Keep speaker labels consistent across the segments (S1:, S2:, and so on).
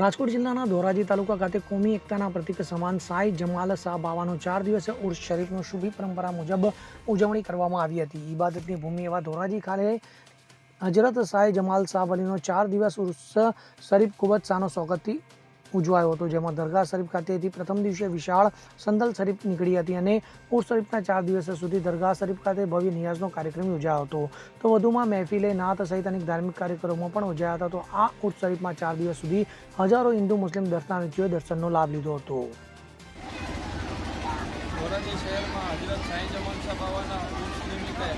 S1: રાજકોટ જિલ્લાના ધોરાજી તાલુકા ખાતે કોમી એકતાના પ્રતિક સમાન સાઈ જમાલ શાહ બાવાનો ચાર દિવસે ઉર્સ શરીફનો શુભી પરંપરા મુજબ ઉજવણી કરવામાં આવી હતી. ઇબાદતની ભૂમિ એવા ધોરાજી ખાતે હજરત સાઈ જમાલ શાહ વલીનો ચાર દિવસ ઉર્સ શરીફ ખૂબ જ સાનો સ્વાગતથી ઉજવાયો હતો, જેમાં દરગાહ શરીફ ખાતેથી પ્રથમ દિવસે વિશાળ સંદલ શરીફ નીકળી હતી અને ઉર્સ શરીફના ચાર દિવસ સુધી દરગાહ શરીફ ખાતે ભવ્ય નિયાઝનો કાર્યક્રમ યોજાયો હતો. તો વધુમાં મહેફિલે નાત સહિત અનેક ધાર્મિક કાર્યક્રમો પણ યોજાયા હતા. તો આ ઉર્સ શરીફમાં ચાર દિવસ સુધી હજારો હિન્દુ મુસ્લિમ દર્શનાર્થીઓએ દર્શનનો લાભ લીધો હતો.
S2: ધોરાજી શહેરમાં હજરત સાંઈ જમાલ શાહ ઉર્સ નિમિત્તે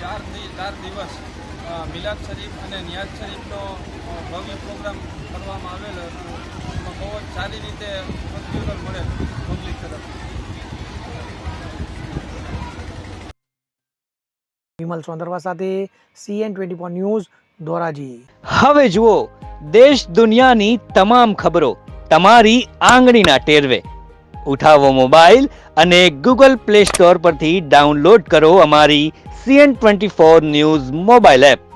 S2: ચાર ચાર દિવસ મિલાદ શરીફ અને નિયાઝ શરીફનો ભવ્ય પ્રોગ્રામ કરવામાં આવેલો સારી રીતે પ્રત્યુત્તર મળે પબ્લિક તરફ
S1: વિમલ સોંદરવા સાથે CN twenty four news Dhoraji.
S3: હવે જુઓ દેશ દુનિયાની તમામ ખબરો તમારી આંગળીના ટેરવે. ઉઠાવો મોબાઈલ અને ગૂગલ પ્લે સ્ટોર પરથી ડાઉનલોડ કરો અમારી CN twenty four news mobile app